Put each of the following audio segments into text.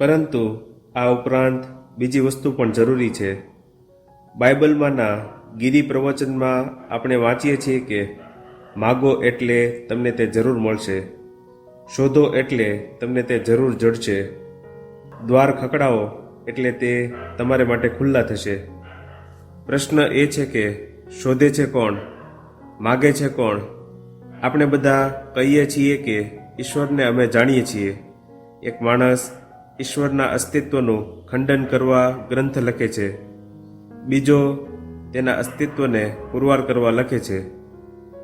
પરંતુ આ ઉપરાંત બીજી વસ્તુ પણ જરૂરી છે. બાઇબલમાંના ગીરી પ્રવચનમાં આપણે વાંચીએ છીએ કે, માગો એટલે તમને તે જરૂર મળશે. શોધો એટલે તમને તે જરૂર જડશે. દ્વાર ખકડાવો એટલે તે તમારે માટે ખુલ્લા થશે. પ્રશ્ન એ છે કે, શોધે છે કોણ? માગે છે કોણ? આપણે બધા કહીએ છીએ કે, ઈશ્વરને અમે જાણીએ છીએ. એક માણસ ઈશ્વરના અસ્તિત્વનું ખંડન કરવા ગ્રંથ લખે છે. બીજો તેના અસ્તિત્વને પુરવાર કરવા લખે છે.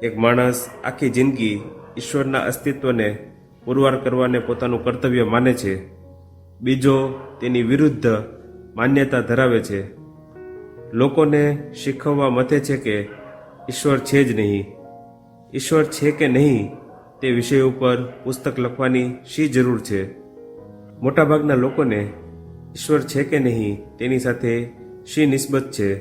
એક માણસ આખી જિંદગી ઈશ્વરના અસ્તિત્વને પુરવાર કરવાને પોતાનું કર્તવ્ય માને છે. બીજો તેની વિરુદ્ધ માન્યતા ધરાવે છે. લોકોને શીખવવા મથે છે કે ઈશ્વર છે જ નહીં. ઈશ્વર છે કે નહીં તે વિષય ઉપર પુસ્તક લખવાની શી જરૂર છે? મોટાભાગના લોકોને ઈશ્વર છે કે નહીં તેની સાથે શી નિસ્બત છે?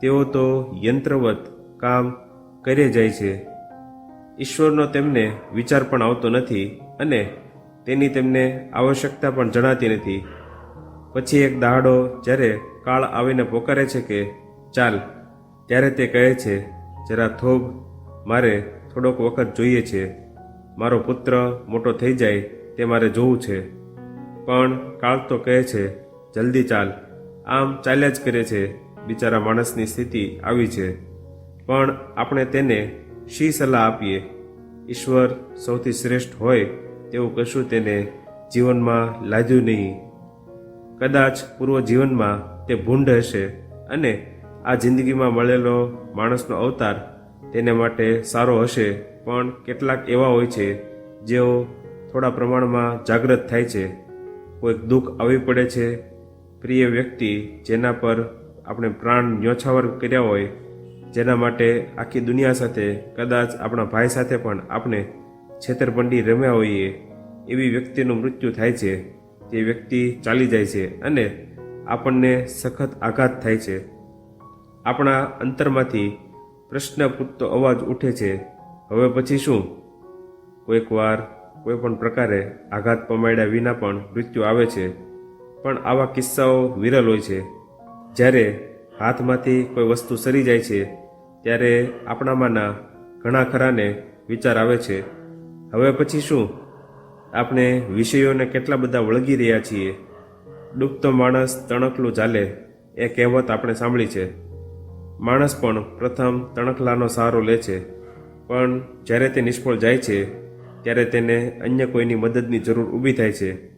તેઓ તો યંત્રવત કામ કરે જાય છે. ઈશ્વરનો તેમને વિચાર પણ આવતો નથી અને તેની તેમને આવશ્યકતા પણ જણાતી નથી. પછી એક દાડો જ્યારે કાળ આવીને પોકારે છે કે, ચાલ, ત્યારે તે કહે છે, જરા થોભ, મારે થોડોક વખત જોઈએ છે. મારો પુત્ર મોટો થઈ જાય તે મારે જોવું છે. પણ કાળ તો કહે છે, જલ્દી ચાલ. આમ ચાલ્યા જ કરે છે. બિચારા માણસની સ્થિતિ આવી છે. પણ આપણે તેને શી સલાહ આપીએ? ઈશ્વર સૌથી શ્રેષ્ઠ હોય તેવું કશું તેને જીવનમાં લાદ્યું નહીં. કદાચ પૂર્વ જીવનમાં તે ભૂંડ હશે અને આ જિંદગીમાં મળેલો માણસનો અવતાર તેને માટે સારો હશે. પણ કેટલાક એવા હોય છે જેઓ થોડા પ્રમાણમાં જાગૃત થાય છે. કોઈક દુઃખ આવી પડે છે, પ્રિય વ્યક્તિ જેના પર આપણે પ્રાણ ન્યોછાવર કર્યા હોય, જેના માટે આખી દુનિયા સાથે, કદાચ આપણા ભાઈ સાથે પણ આપણે છેતરપંડી રમ્યા હોઈએ, એવી વ્યક્તિનું મૃત્યુ થાય છે, તે વ્યક્તિ ચાલી જાય છે અને આપણને સખત આઘાત થાય છે. આપણા અંતરમાંથી પ્રશ્ન પૂછતો અવાજ ઉઠે છે, હવે પછી શું? કોઈક વાર કોઈ પણ પ્રકારે આઘાત પમાડ્યા વિના પણ મૃત્યુ આવે છે. પણ આવા કિસ્સાઓ વિરલ હોય છે. જ્યારે હાથમાંથી કોઈ વસ્તુ સરી જાય છે, ત્યારે આપણામાંના ઘણા ખરાને વિચાર આવે છે. હવે પછી શું? આપણે વિષયોને કેટલા બધા વળગી રહ્યા છીએ. ડૂબતો માણસ તણકલું ચાલે એ કહેવત આપણે સાંભળી છે. માણસ પણ પ્રથમ તણખલાનો સહારો લે છે. પણ જ્યારે તે નિષ્ફળ જાય છે ત્યારે તેને અન્ય કોઈની મદદની જરૂર ઊભી થાય છે.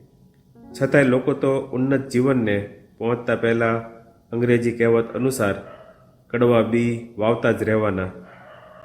છતાંય લોકો તો ઉન્નત જીવનને પહોંચતા પહેલાં અંગ્રેજી કહેવત અનુસાર, કડવા બી વાવતા જ રહેવાના.